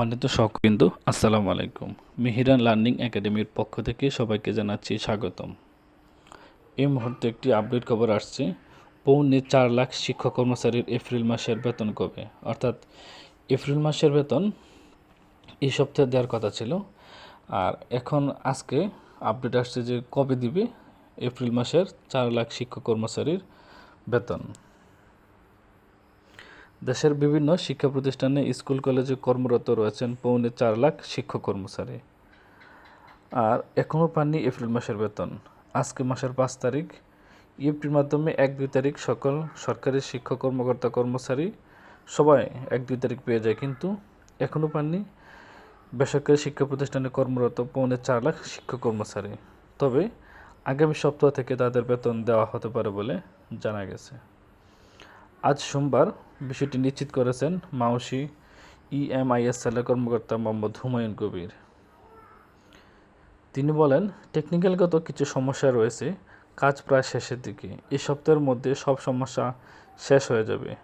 সম্মানিত শখবিন্দু, আসসালামু আলাইকুম। মিহিরান লার্নিং একাডেমির পক্ষ থেকে সবাইকে জানাচ্ছি স্বাগতম। এই মুহূর্তে একটি আপডেট খবর আসছে। পৌনে চার লাখ শিক্ষক কর্মচারীর এপ্রিল মাসের বেতন কবে? অর্থাৎ এপ্রিল মাসের বেতন এই সপ্তাহে দেওয়ার কথা ছিল। আর এখন আজকে আপডেট আসছে যে কবে দিবে এপ্রিল মাসের চার লাখ শিক্ষক কর্মচারীর বেতন। দেশের বিভিন্ন শিক্ষা প্রতিষ্ঠানে স্কুল, কলেজে কর্মরত রয়েছেন পৌনে চার লাখ শিক্ষক কর্মচারী। আর এখনও পাননি এপ্রিল মাসের বেতন। আজকে মাসের পাঁচ তারিখ। ইএফটির মাধ্যমে এক, দুই তারিখ সকল সরকারি শিক্ষক কর্মকর্তা কর্মচারী সবাই এক, দুই তারিখ পেয়ে যায়, কিন্তু এখনও পাননি বেসরকারি শিক্ষা প্রতিষ্ঠানে কর্মরত পৌনে চার লাখ শিক্ষক কর্মচারী। তবে আগামী সপ্তাহ থেকে তাদের বেতন দেওয়া হতে পারে বলে জানা গেছে। আজ সোমবার বিষয়টি নিশ্চিত করেছেন মাউসি ইএমআইএসএলের কর্মকর্তা মোহাম্মদ হুমায়ুন কবির। তিনি বলেন, টেকনিক্যালগত কিছু সমস্যা রয়েছে, কাজ প্রায় শেষের দিকে। এই সপ্তাহের মধ্যে সব সমস্যা শেষ হয়ে যাবে।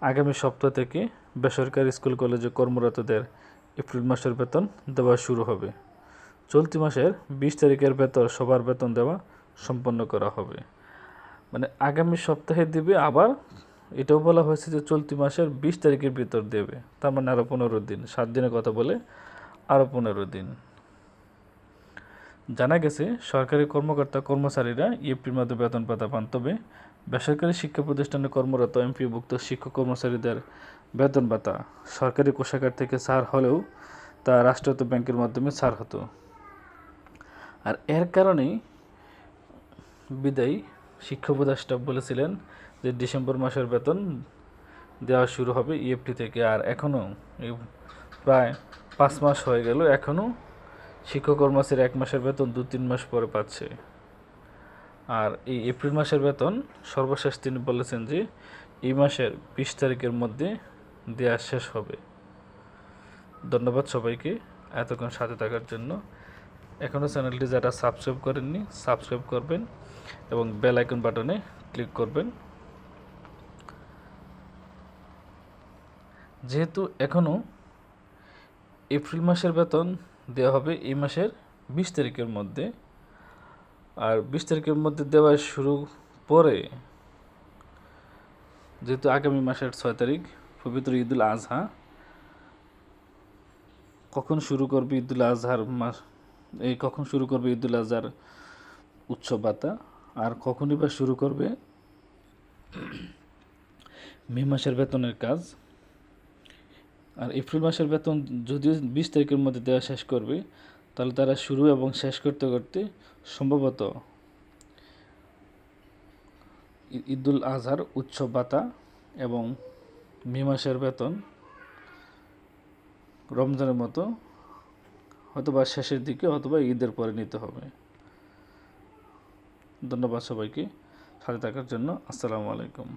আগামী সপ্তাহ থেকে বেসরকারি স্কুল, কলেজে কর্মরতদের এপ্রিল মাসের বেতন দেওয়া শুরু হবে। চলতি মাসের বিশ তারিখের বেতন সবার বেতন দেওয়া সম্পন্ন করা হবে। মানে আগামী সপ্তাহে দিবে আবার এটাও বলা হয়েছে যে চলতি মাসের বিশ তারিখের ভিতর দেবে। তার মানে আরও পনেরো দিন। সাত দিনের কথা বলে আরও পনেরো দিন। জানা গেছে, সরকারি কর্মকর্তা, কর্মচারীরা ইএফটির মধ্যে বেতন পাতা পান। তবে বেসরকারি শিক্ষা প্রতিষ্ঠানে কর্মরত এমপিভুক্ত শিক্ষক কর্মচারীদের বেতন ভাতা সরকারি কোষাগার থেকে ছাড় হলেও তা রাষ্ট্রায়ত্ত ব্যাংকের মাধ্যমে ছাড় হতো। আর এর কারণেই বিদায়ী শিক্ষা উপদেষ্টা বলেছিলেন যে ডিসেম্বর মাসের বেতন দেওয়া শুরু হবে ইএফটি থেকে। আর এখনও প্রায় পাঁচ মাস হয়ে গেল, এখনও শিক্ষক কর্মচারী এক মাসের বেতন দু তিন মাস পরে পাচ্ছে। আর এই এপ্রিল মাসের বেতন সর্বশেষ তিনি বলেছেন যে, এই মাসের বিশ তারিখের মধ্যে দেওয়া শেষ হবে। ধন্যবাদ সবাইকে এতক্ষণ সাথে থাকার জন্য। এখনও চ্যানেলটি যারা সাবস্ক্রাইব করেননি, সাবস্ক্রাইব করবেন এবং বেল আইকন বাটনে ক্লিক করবেন। যেহেতু এখনও এপ্রিল মাসের বেতন দেওয়া হবে এই মাসের বিশ তারিখের মধ্যে। আর বিশ তারিখের মধ্যে দেওয়া শুরু পরে, যেহেতু আগামী মাসের ছয় তারিখ, পবিত্র ঈদুল আজহা, কখন শুরু করবে ঈদুল আজহার মাস, এই কখন শুরু করবে ঈদুল আজহার উৎসব ভাতা, আর কখনই বা শুরু করবে মে মাসের বেতনের কাজ। আর এপ্রিল মাসের বেতন যদিও বিশ তারিখের মধ্যে দেওয়া শেষ করবে, তাহলে তারা শুরু এবং শেষ করতে করতে সম্ভবত ঈদুল আজহার উৎসব ভাতা এবং মে মাসের বেতন রমজানের মতো অথবা শেষের দিকে অথবা ঈদের পরে নিতে হবে। ধন্যবাদ সবাইকে, সাথে থাকার জন্য আসসালামু আলাইকুম।